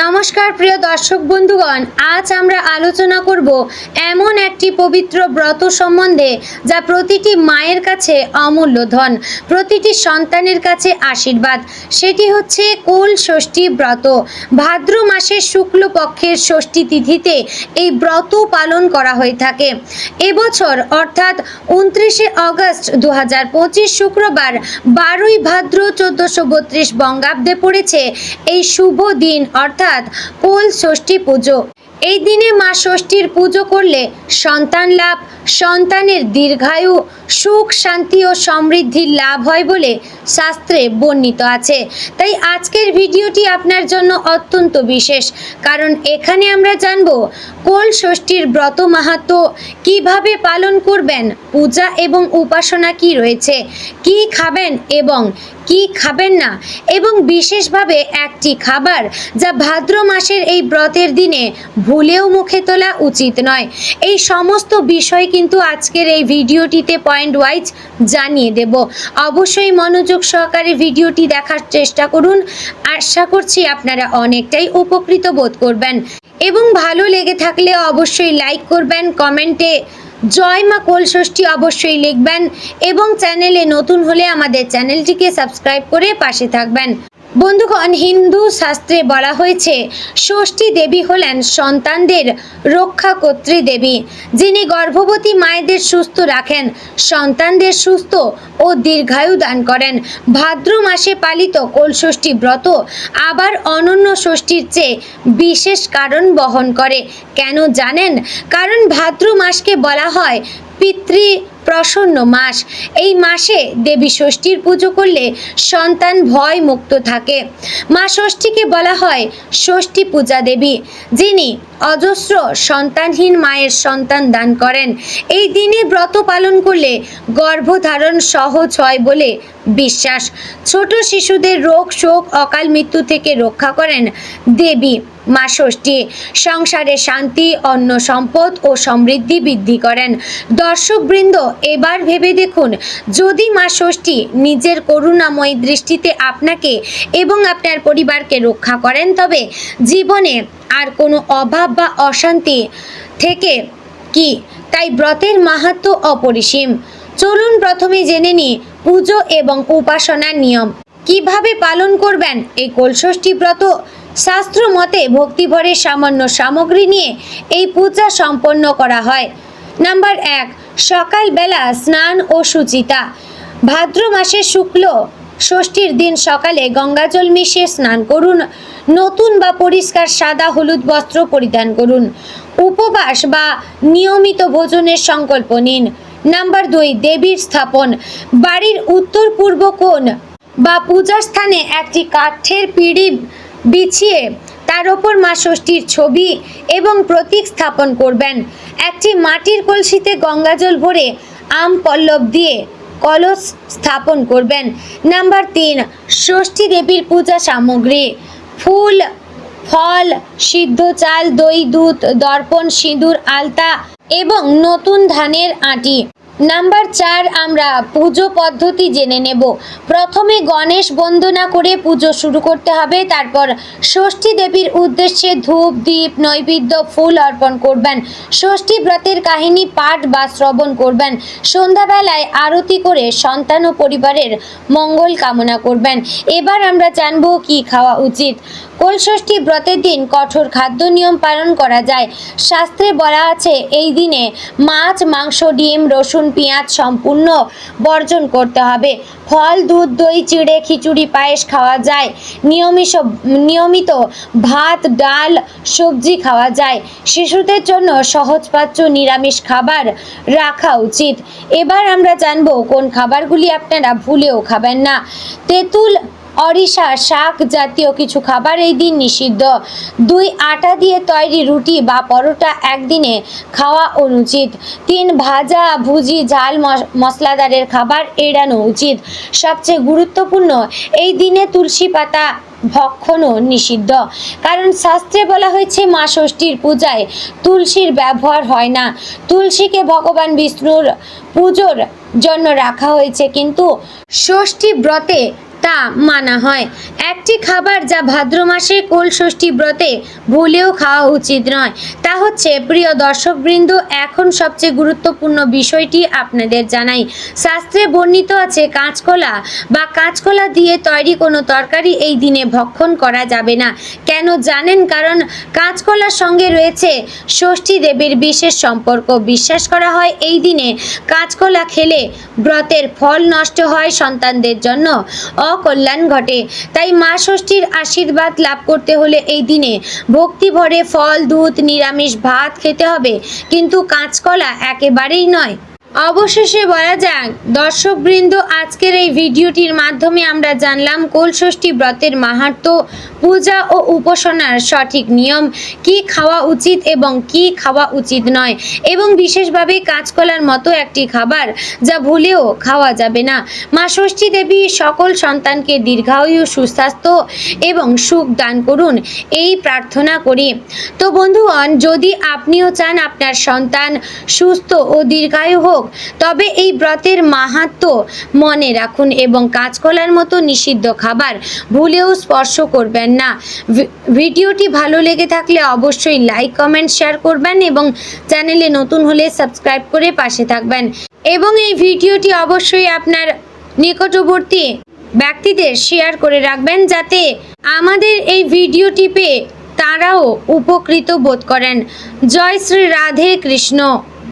নমস্কার, প্রিয় দর্শক বন্ধুগণ। আজ আমরা আলোচনা করব এমন একটি পবিত্র ব্রত সম্বন্ধে যা প্রতিটি মায়ের কাছে অমূল্য ধন, প্রতিটি সন্তানের কাছে আশীর্বাদ। সেটি হচ্ছে কোল ষষ্ঠী ব্রত। ভাদ্র মাসের শুক্লপক্ষের ষষ্ঠী তিথিতে এই ব্রত পালন করা হয়ে থাকে। এবছর, অর্থাৎ উনত্রিশে আগস্ট দু শুক্রবার, বারোই ভাদ্র চোদ্দোশো বত্রিশ বঙ্গাব্দে পড়েছে এই শুভ দিন, অর্থাৎ কোল ষষ্ঠী পুজো। এই দিনে মা ষষ্ঠীর পুজো করলে সন্তান লাভ সন্তানের দীর্ঘায়ু সুখ, শান্তি ও সমৃদ্ধির লাভ হয় বলে শাস্ত্রে বর্ণিত আছে। তাই আজকের ভিডিওটি আপনার জন্য অত্যন্ত বিশেষ। কারণ এখানে আমরা জানব, কোল ষষ্ঠীর ব্রত মাহাত্ম কীভাবে পালন করবেন, পূজা এবং উপাসনা কি রয়েছে, কি খাবেন এবং কি খাবেন না, এবং বিশেষভাবে একটি খাবার যা ভাদ্র মাসের এই ব্রতের দিনে ভুলেও মুখে তোলা উচিত নয়। এই সমস্ত বিষয় কিন্তু আজকের এই ভিডিওটিতে পয়েন্ট ওয়াইজ জানিয়ে দেব। অবশ্যই মনোযোগ সহকারে ভিডিওটি দেখার চেষ্টা করুন। আশা করছি আপনারা অনেকটাই উপকৃত বোধ করবেন। এবং ভালো লেগে থাকলে অবশ্যই লাইক করবেন, কমেন্টে জয় মা কোলষষ্ঠী অবশ্যই লিখবেন এবং চ্যানেলে নতুন হলে আমাদের চ্যানেলটিকে সাবস্ক্রাইব করে পাশে থাকবেন। বন্ধুগণ, হিন্দু শাস্ত্রে বলা হয়েছে, ষষ্ঠী দেবী হলেন সন্তানদের রক্ষাকর্ত্রী দেবী যিনি গর্ভবতী মায়েদের সুস্থ রাখেন, সন্তানদের সুস্থ ও দীর্ঘায়ু দান করেন। ভাদ্র মাসে পালিত কোলষষ্ঠী ব্রত আবার অনন্য ষষ্ঠীর চেয়ে বিশেষ কারণ বহন করে। কেন জানেন? কারণ ভাদ্র মাসকে বলা হয় পিতৃ প্রসন্ন মাস। এই মাসে দেবী ষষ্ঠীর পুজো করলে সন্তান ভয় মুক্ত থাকে। মা ষষ্ঠীকে বলা হয় ষষ্ঠী পূজা দেবী, যিনি অজস্র সন্তানহীন মায়ের সন্তান দান করেন। এই দিনে ব্রত পালন করলে গর্ভধারণ সহজ হয় বলে বিশ্বাস। ছোট শিশুদের রোগ শোক, অকাল মৃত্যু থেকে রক্ষা করেন দেবী মা ষষ্ঠী। সংসারে শান্তি, অন্ন সম্পদ ও সমৃদ্ধি বৃদ্ধি করেন। দর্শকবৃন্দ, এবার ভেবে দেখুন, যদি মা ষষ্ঠী নিজের করুণাময়ী দৃষ্টিতে আপনাকে এবং আপনার পরিবারকে রক্ষা করেন, তবে জীবনে আর কোনো অভাব বা অশান্তি থেকে কি? তাই ব্রতের মাহাত্ম অপরিসীম। চলুন প্রথমে জেনে নিই পুজো এবং উপাসনার নিয়ম। কীভাবে পালন করবেন? এই কোলষষ্ঠী ব্রত শাস্ত্র মতে ভক্তিভরের সামান্য সামগ্রী নিয়ে এই পূজা সম্পন্ন করা হয়। নাম্বার এক, সকালবেলা স্নান ও সুচিতা। ভাদ্র মাসে শুক্ল ষষ্ঠীর দিন সকালে গঙ্গাজল মিশিয়ে স্নান করুন। নতুন বা পরিষ্কার সাদা হলুদ বস্ত্র পরিধান করুন। উপবাস বা নিয়মিত ভোজনের সংকল্প নিন। নাম্বার দুই, দেবীর স্থাপন। বাড়ির উত্তর পূর্ব কোণ বা পূজার স্থানে একটি কাঠের পিঁড়ি বিছিয়ে তার ওপর মা ষষ্ঠীর ছবি এবং প্রতীক স্থাপন করবেন। একটি মাটির কলসিতে গঙ্গাজল ভরে আম পল্লব দিয়ে কলস স্থাপন করবেন। নাম্বার তিন, ষষ্ঠী দেবীর পূজা সামগ্রী। ফুল, ফল, সিদ্ধ চাল, দই, দুধ, দর্পণ, সিঁদুর, আলতা এবং নতুন ধানের আঁটি। নাম্বার চার, আমরা পুজো পদ্ধতি জেনে নেব। প্রথমে গণেশ বন্দনা করে পুজো শুরু করতে হবে। তারপর ষষ্ঠী দেবীর উদ্দেশ্যে ধূপ দ্বীপ নৈবেদ্য, ফুল অর্পণ করবেন। ষষ্ঠী ব্রতের কাহিনী, পাঠ বা শ্রবণ করবেন। সন্ধ্যাবেলায় আরতি করে সন্তান ও পরিবারের মঙ্গল কামনা করবেন। এবার আমরা জানব কি খাওয়া উচিত। কোলষষ্ঠী ব্রতের দিন কঠোর খাদ্য নিয়ম পালন করা যায়। শাস্ত্রে বলা আছে, এই দিনে মাছ, মাংস, ডিম, রসুন, পেঁয়াজ সম্পূর্ণ বর্জন করতে হবে। ফল, দুধ, দই, চিড়ে, খিচুড়ি, পায়েস খাওয়া যায়। নিয়মিত নিয়মিত ভাত, ডাল, সবজি খাওয়া যায়। শিশুদের জন্য সহজপাচ্য নিরামিষ খাবার রাখা উচিত। এবার আমরা জানব, কোন খাবারগুলি আপনারা ভুলেও খাবেন না। তেঁতুল অরিশা শাক জাতীয় কিছু খাবার এই দিন নিষিদ্ধ। দুই আটা দিয়ে তৈরি রুটি বা পরোটা একদিনে খাওয়া অনুচিত। তিন ভাজা ভুজি ঝাল মশ- মশলাদারের খাবার এড়ানো উচিত। সবচেয়ে গুরুত্বপূর্ণ, এই দিনে তুলসী পাতা ভক্ষণও নিষিদ্ধ। কারণ শাস্ত্রে বলা হয়েছে, মা ষষ্ঠীর পূজায় তুলসীর ব্যবহার হয় না। তুলসীকে ভগবান বিষ্ণুর পুজোর জন্য রাখা হয়েছে, কিন্তু ষষ্ঠী ব্রতে তা মানা হয়। একটি খাবার যা ভাদ্র মাসে কোল ষষ্ঠী ব্রতে ভুলেও খাওয়া উচিত নয়, তা হচ্ছে, প্রিয় দর্শকবৃন্দ, এখন সবচেয়ে গুরুত্বপূর্ণ বিষয়টি আপনাদের জানাই। শাস্ত্রে বর্ণিত আছে, কাঁচকলা বা কাঁচকলা দিয়ে তৈরি কোনো তরকারি এই দিনে ভক্ষণ করা যাবে না। কেন জানেন? কারণ কাঁচকলার সঙ্গে রয়েছে ষষ্ঠী দেবীর বিশেষ সম্পর্ক। বিশ্বাস করা হয় এই দিনে কাঁচকলা খেলে ব্রতের ফল নষ্ট হয় সন্তানদের জন্য। অকল্যাণ ঘটে। তাই মা ষষ্ঠীর আশীর্বাদ লাভ করতে হলে এই দিনে ভক্তি ভরে ফল, দুধ, নিরামিষ ভাত খেতে হবে। কিন্তু কাঁচকলা একেবারেই নয়। অবশেষে বলা যাক, দর্শকবৃন্দ, আজকের এই ভিডিওটির মাধ্যমে আমরা জানলাম কোলষষ্ঠী ব্রতের মাহাত্ম্য পূজা ও উপাসনার সঠিক নিয়ম, কি খাওয়া উচিত এবং কি খাওয়া উচিত নয়, এবং বিশেষভাবে কাঁচকলার মতো একটি খাবার যা ভুলেও খাওয়া যাবে না। মা ষষ্ঠী দেবী সকল সন্তানকে দীর্ঘায়ু, সুস্বাস্থ্য এবং সুখ দান করুন, এই প্রার্থনা করি। তো বন্ধুগণ, যদি আপনিও চান আপনার সন্তান সুস্থ ও দীর্ঘায়ু হোক তবে এই ব্রতের মাহাত্ম্য মনে রাখুন এবং কাঁচকলার মতো নিষিদ্ধ খাবার ভুলেও স্পর্শ করবেন না। ভিডিওটি ভালো লেগে থাকলে অবশ্যই লাইক, কমেন্ট, শেয়ার করবেন এবং চ্যানেলে নতুন হলে সাবস্ক্রাইব করে পাশে থাকবেন। এবং এই ভিডিওটি অবশ্যই আপনার নিকটবর্তী ব্যক্তিদের শেয়ার করে রাখবেন যাতে আমাদের এই ভিডিওটি পেয়ে তারাও উপকৃত বোধ করেন। জয় শ্রী রাধে কৃষ্ণ।